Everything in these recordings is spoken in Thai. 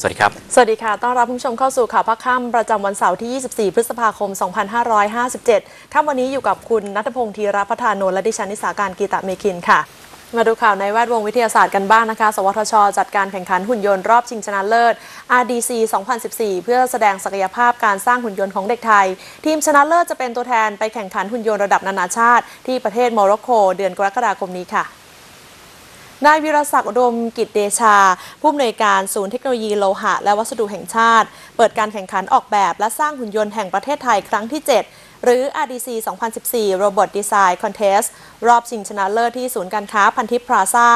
สวัสดีครับ สวัสดีค่ะ ต้อนรับผู้ชมเข้าสู่ข่าวพักค่ำประจำวันเสาร์ที่ 24 พฤษภาคม 2557 ค่ำวันนี้อยู่กับคุณนัทพงศ์ธีรพัฒนนและดิฉันนิสาการกีตะเมคินค่ะ มาดูข่าวในแวดวงวิทยาศาสตร์กันบ้างนะคะ สวทช จัดการแข่งขันหุ่นยนต์รอบชิงชนะเลิศ RDC 2014 เพื่อแสดงศักยภาพการสร้างหุ่นยนต์ของเด็กไทย ทีมชนะเลิศจะเป็นตัวแทนไปแข่งขันหุ่นยนต์ระดับนานาชาติ ที่ประเทศโมร็อกโก เดือนกรกฎาคมนี้ค่ะ นายวิรศักดิ์อุดมกิจเดชา ผู้อำนวยการศูนย์เทคโนโลยีโลหะ และวัสดุแห่งชาติ เปิดการแข่งขันออกแบบและสร้างหุ่นยนต์แห่งประเทศไทยครั้งที่ 7 หรือ RDC 2014 Robot Design Contest รอบชิงชนะเลิศที่ศูนย์การค้าพันทิพย์พลาซา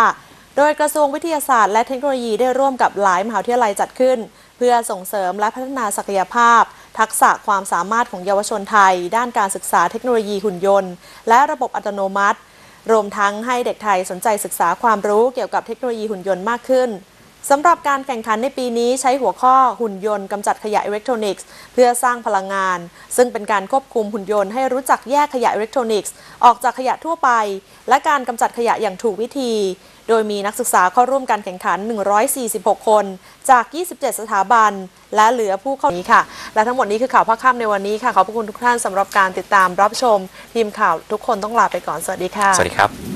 โดยกระทรวงวิทยาศาสตร์และเทคโนโลยีได้ร่วมกับหลายมหาวิทยาลัยจัดขึ้น เพื่อส่งเสริมและพัฒนาศักยภาพ ทักษะความสามารถของเยาวชนไทย ด้านการศึกษาเทคโนโลยีหุ่นยนต์ และระบบอัตโนมัติ รวมทั้งให้เด็กไทยสนใจศึกษาความรู้เกี่ยวกับเทคโนโลยีหุ่นยนต์มากขึ้น สำหรับการแข่งขันในปีนี้ใช้หัวข้อหุ่นยนต์กำจัดขยะอิเล็กทรอนิกส์ เพื่อสร้างพลังงาน ซึ่งเป็นการควบคุมหุ่นยนต์ให้รู้จักแยกขยะอิเล็กทรอนิกส์ออกจากขยะทั่วไป และการกำจัดขยะอย่างถูกวิธี โดยมีนักศึกษาเข้าร่วมการแข่งขัน 146 คน จาก 27 สถาบัน และเหลือผู้เข้านี้ค่ะ และทั้งหมดนี้คือข่าวภาคค่ำในวันนี้ค่ะขอบพระคุณทุกท่านสำหรับการติดตามรับชมทีมข่าวทุกคนต้องลาไปก่อนสวัสดีค่ะสวัสดีครับ